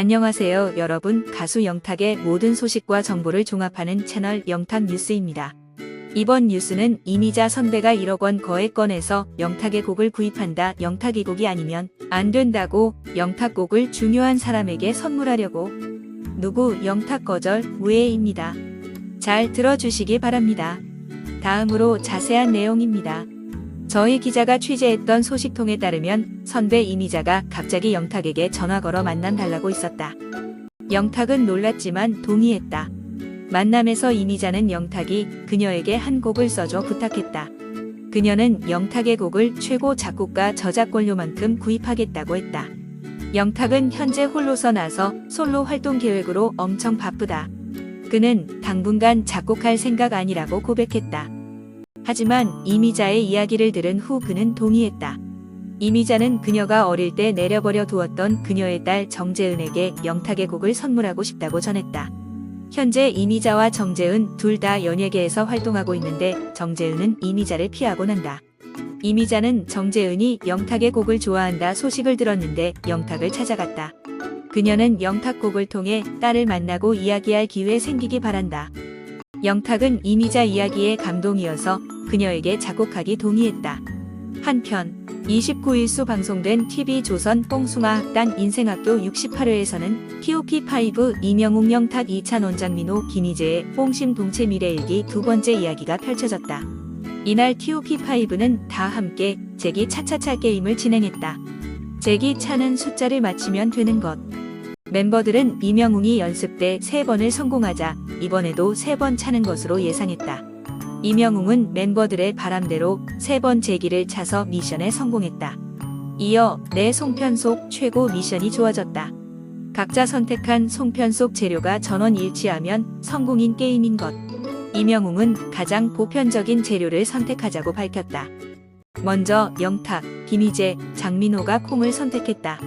안녕하세요, 여러분. 가수 영탁의 모든 소식과 정보를 종합하는 채널 영탁 뉴스입니다. 이번 뉴스는 이미자 선배가 1억 원 거액권에서 영탁의 곡을 구입한다. 영탁이 곡이 아니면 안 된다고 영탁 곡을 중요한 사람에게 선물하려고 누구 영탁 거절 무해입니다. 잘 들어주시기 바랍니다. 다음으로 자세한 내용입니다. 저희 기자가 취재했던 소식통에 따르면 선배 이미자가 갑자기 영탁에게 전화 걸어 만남 달라고 있었다. 영탁은 놀랐지만 동의했다. 만남에서 이미자는 영탁이 그녀에게 한 곡을 써줘 부탁했다. 그녀는 영탁의 곡을 최고 작곡가 저작권료만큼 구입하겠다고 했다. 영탁은 현재 홀로서 나서 솔로 활동 계획으로 엄청 바쁘다. 그는 당분간 작곡할 생각 아니라고 고백했다. 하지만 이미자의 이야기를 들은 후 그는 동의했다. 이미자는 그녀가 어릴 때 내려버려 두었던 그녀의 딸 정재은에게 영탁의 곡을 선물하고 싶다고 전했다. 현재 이미자와 정재은 둘 다 연예계에서 활동하고 있는데 정재은은 이미자를 피하곤 한다. 이미자는 정재은이 영탁의 곡을 좋아한다 소식을 들었는데 영탁을 찾아갔다. 그녀는 영탁 곡을 통해 딸을 만나고 이야기할 기회 생기기 바란다. 영탁은 이미자 이야기에 감동이어서 그녀에게 작곡하기 동의했다. 한편 29일 수 방송된 TV조선 뽕숭아 학단 인생학교 68회에서는 TOP5 이명웅 영탁 이찬 원 장민호 김희재의 뽕심 동체 미래일기 두 번째 이야기가 펼쳐졌다. 이날 TOP5는 다 함께 제기 차차차 게임을 진행했다. 제기 차는 숫자를 맞히면 되는 것. 멤버들은 이명웅이 연습 때 세번을 성공하자 이번에도 세 번 차는 것으로 예상했다. 이명웅은 멤버들의 바람대로 세 번 제기를 차서 미션에 성공했다. 이어 내 송편 속 최고 미션이 주어졌다. 각자 선택한 송편 속 재료가 전원 일치하면 성공인 게임인 것. 이명웅은 가장 보편적인 재료를 선택하자고 밝혔다. 먼저 영탁, 김희재, 장민호가 콩을 선택했다.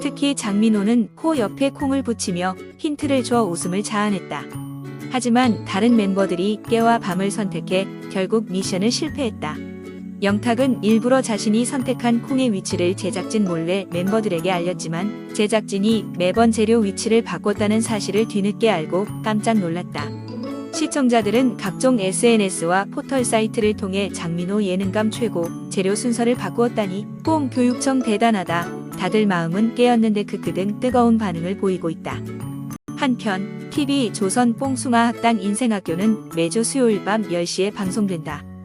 특히 장민호는 코 옆에 콩을 붙이며 힌트를 줘 웃음을 자아냈다. 하지만 다른 멤버들이 깨와 밤을 선택해 결국 미션을 실패했다. 영탁은 일부러 자신이 선택한 콩의 위치를 제작진 몰래 멤버들에게 알렸지만 제작진이 매번 재료 위치를 바꿨다는 사실을 뒤늦게 알고 깜짝 놀랐다. 시청자들은 각종 SNS와 포털 사이트를 통해 장민호 예능감 최고 재료 순서를 바꾸었다니 뽕 교육청 대단하다. 다들 마음은 깨었는데 크크 등 뜨거운 반응을 보이고 있다. 한편 TV 조선 뽕숭아 학단 인생학교는 매주 수요일 밤 10시에 방송된다.